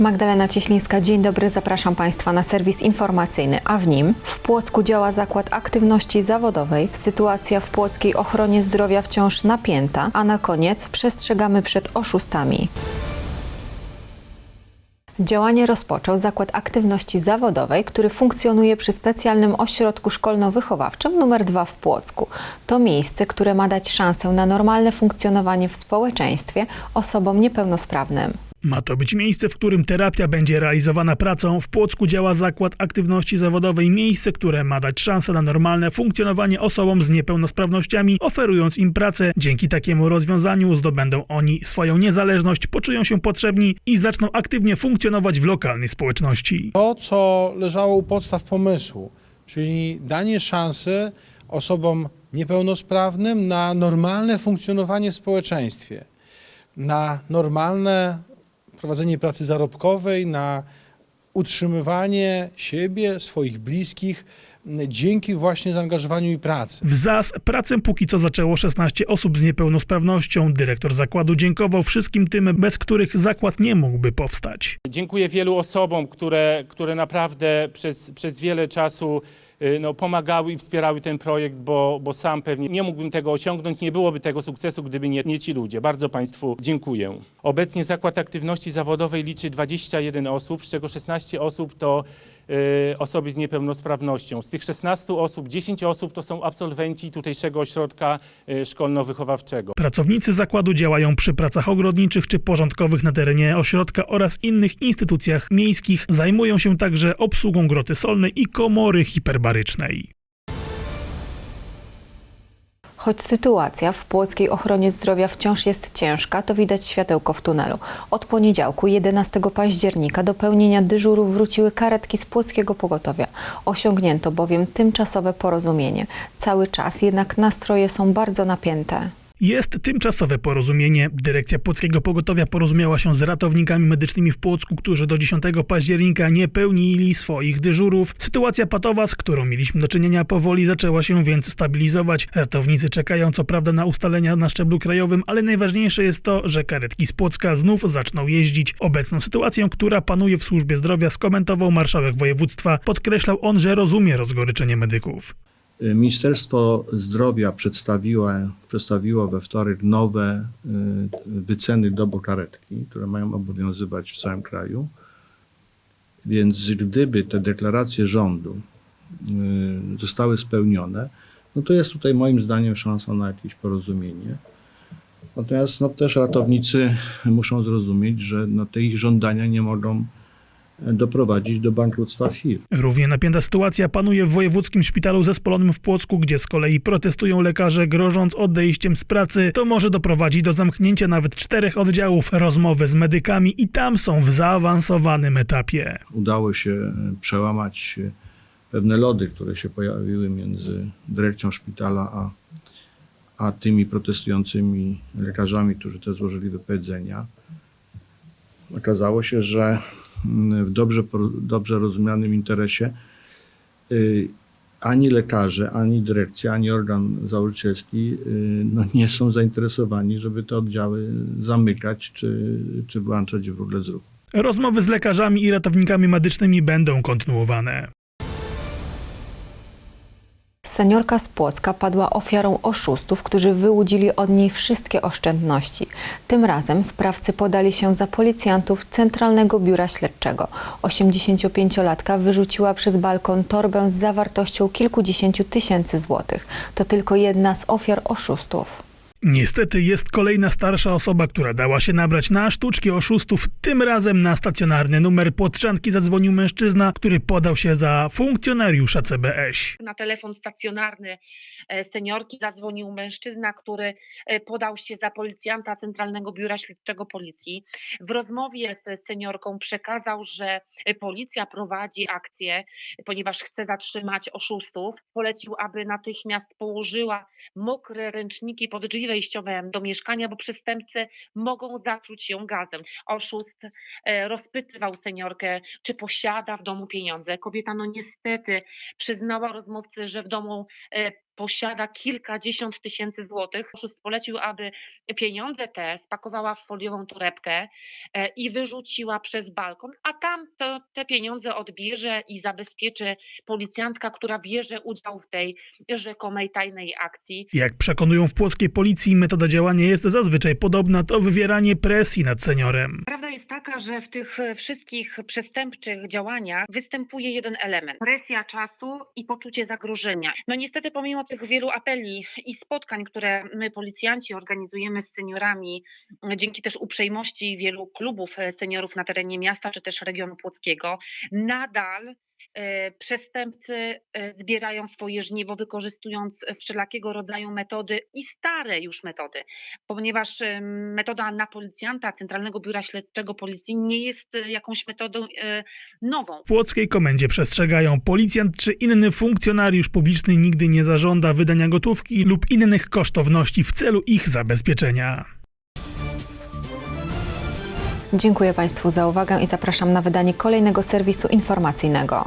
Magdalena Cieślińska, dzień dobry, zapraszam Państwa na serwis informacyjny, a w nim w Płocku działa Zakład Aktywności Zawodowej, sytuacja w płockiej ochronie zdrowia wciąż napięta, a na koniec przestrzegamy przed oszustami. Działanie rozpoczął Zakład Aktywności Zawodowej, który funkcjonuje przy specjalnym ośrodku szkolno-wychowawczym nr 2 w Płocku. To miejsce, które ma dać szansę na normalne funkcjonowanie w społeczeństwie osobom niepełnosprawnym. Ma to być miejsce, w którym terapia będzie realizowana pracą. W Płocku działa Zakład Aktywności Zawodowej, miejsce, które ma dać szansę na normalne funkcjonowanie osobom z niepełnosprawnościami, oferując im pracę. Dzięki takiemu rozwiązaniu zdobędą oni swoją niezależność, poczują się potrzebni i zaczną aktywnie funkcjonować w lokalnej społeczności. To, co leżało u podstaw pomysłu, czyli danie szansy osobom niepełnosprawnym na normalne funkcjonowanie w społeczeństwie, na normalne prowadzenie pracy zarobkowej, na utrzymywanie siebie, swoich bliskich dzięki właśnie zaangażowaniu i pracy. W ZAS pracę póki co zaczęło 16 osób z niepełnosprawnością. Dyrektor zakładu dziękował wszystkim tym, bez których zakład nie mógłby powstać. Dziękuję wielu osobom, które, które naprawdę przez, przez wiele czasu no, pomagały i wspierały ten projekt, bo, bo sam pewnie nie mógłbym tego osiągnąć, nie byłoby tego sukcesu, gdyby nie, nie ci ludzie. Bardzo Państwu dziękuję. Obecnie Zakład Aktywności Zawodowej liczy 21 osób, z czego 16 osób to y, osoby z niepełnosprawnością. Z tych 16 osób 10 osób to są absolwenci tutejszego ośrodka y, szkolno-wychowawczego. Pracownicy zakładu działają przy pracach ogrodniczych czy porządkowych na terenie ośrodka oraz innych instytucjach miejskich. Zajmują się także obsługą groty solnej i komory Choć sytuacja w płockiej ochronie zdrowia wciąż jest ciężka, to widać światełko w tunelu. Od poniedziałku 11 października do pełnienia dyżurów wróciły karetki z płockiego pogotowia. Osiągnięto bowiem tymczasowe porozumienie. Cały czas jednak nastroje są bardzo napięte. Jest tymczasowe porozumienie. Dyrekcja Płockiego Pogotowia porozumiała się z ratownikami medycznymi w Płocku, którzy do 10 października nie pełnili swoich dyżurów. Sytuacja patowa, z którą mieliśmy do czynienia powoli zaczęła się więc stabilizować. Ratownicy czekają co prawda na ustalenia na szczeblu krajowym, ale najważniejsze jest to, że karetki z Płocka znów zaczną jeździć. Obecną sytuację, która panuje w służbie zdrowia skomentował marszałek województwa. Podkreślał on, że rozumie rozgoryczenie medyków. Ministerstwo Zdrowia przedstawiło, przedstawiło we wtorek nowe y, wyceny dobu karetki, które mają obowiązywać w całym kraju. Więc gdyby te deklaracje rządu y, zostały spełnione, no to jest tutaj moim zdaniem szansa na jakieś porozumienie. Natomiast no, też ratownicy muszą zrozumieć, że no, te ich żądania nie mogą doprowadzić do bankructwa firm. Równie napięta sytuacja panuje w Wojewódzkim Szpitalu Zespolonym w Płocku, gdzie z kolei protestują lekarze, grożąc odejściem z pracy. To może doprowadzić do zamknięcia nawet czterech oddziałów, rozmowy z medykami i tam są w zaawansowanym etapie. udało się e, przełamać e, pewne lody, które się pojawiły między dyrekcją szpitala a, a tymi protestującymi lekarzami, którzy też złożyli wypowiedzenia. Okazało się, że w dobrze, dobrze rozumianym interesie y, ani lekarze, ani dyrekcja, ani organ założycielski y, no, nie są zainteresowani, żeby te oddziały zamykać czy, czy wyłączać w ogóle z ruchu. Rozmowy z lekarzami i ratownikami medycznymi będą kontynuowane. Seniorka z Płocka padła ofiarą oszustów, którzy wyłudzili od niej wszystkie oszczędności. Tym razem sprawcy podali się za policjantów Centralnego Biura Śledczego. 85-latka wyrzuciła przez balkon torbę z zawartością kilkudziesięciu tysięcy złotych. To tylko jedna z ofiar oszustów. Niestety jest kolejna starsza osoba, która dała się nabrać na sztuczki oszustów. Tym razem na stacjonarny numer Płotrzanki zadzwonił mężczyzna, który podał się za funkcjonariusza CBŚ. na telefon stacjonarny e, seniorki zadzwonił mężczyzna, który e, podał się za policjanta Centralnego Biura Śledczego Policji. W rozmowie z seniorką przekazał, że policja prowadzi akcję, ponieważ chce zatrzymać oszustów. Polecił, aby natychmiast położyła mokre ręczniki pod drzwi wejściowe do mieszkania, bo przestępcy mogą zatruć ją gazem. Oszust e, rozpytywał seniorkę, czy posiada w domu pieniądze. Kobieta no niestety przyznała rozmówcy, że w domu e, posiada kilkadziesiąt tysięcy złotych. Oszust polecił, aby pieniądze te spakowała w foliową torebkę e, i wyrzuciła przez balkon, a tam to, te pieniądze odbierze i zabezpieczy policjantka, która bierze udział w tej rzekomej tajnej akcji. Jak przekonują w płockiej policji, metoda działania jest zazwyczaj podobna, to wywieranie presji nad seniorem. Prawda jest taka, że w tych wszystkich przestępczych działaniach występuje jeden element. Presja czasu i poczucie zagrożenia. No niestety pomimo tych wielu apeli i spotkań, które my policjanci organizujemy z seniorami, dzięki też uprzejmości wielu klubów e, seniorów na terenie miasta czy też regionu płockiego, nadal przestępcy e, zbierają swoje żniwo, wykorzystując wszelakiego rodzaju metody i stare już metody, ponieważ e, metoda na policjanta Centralnego Biura Śledczego Policji nie jest e, jakąś metodą e, nową. W płockiej komendzie przestrzegają, policjant czy inny funkcjonariusz publiczny nigdy nie zażąda wydania gotówki lub innych kosztowności w celu ich zabezpieczenia. Dziękuję Państwu za uwagę i zapraszam na wydanie kolejnego serwisu informacyjnego.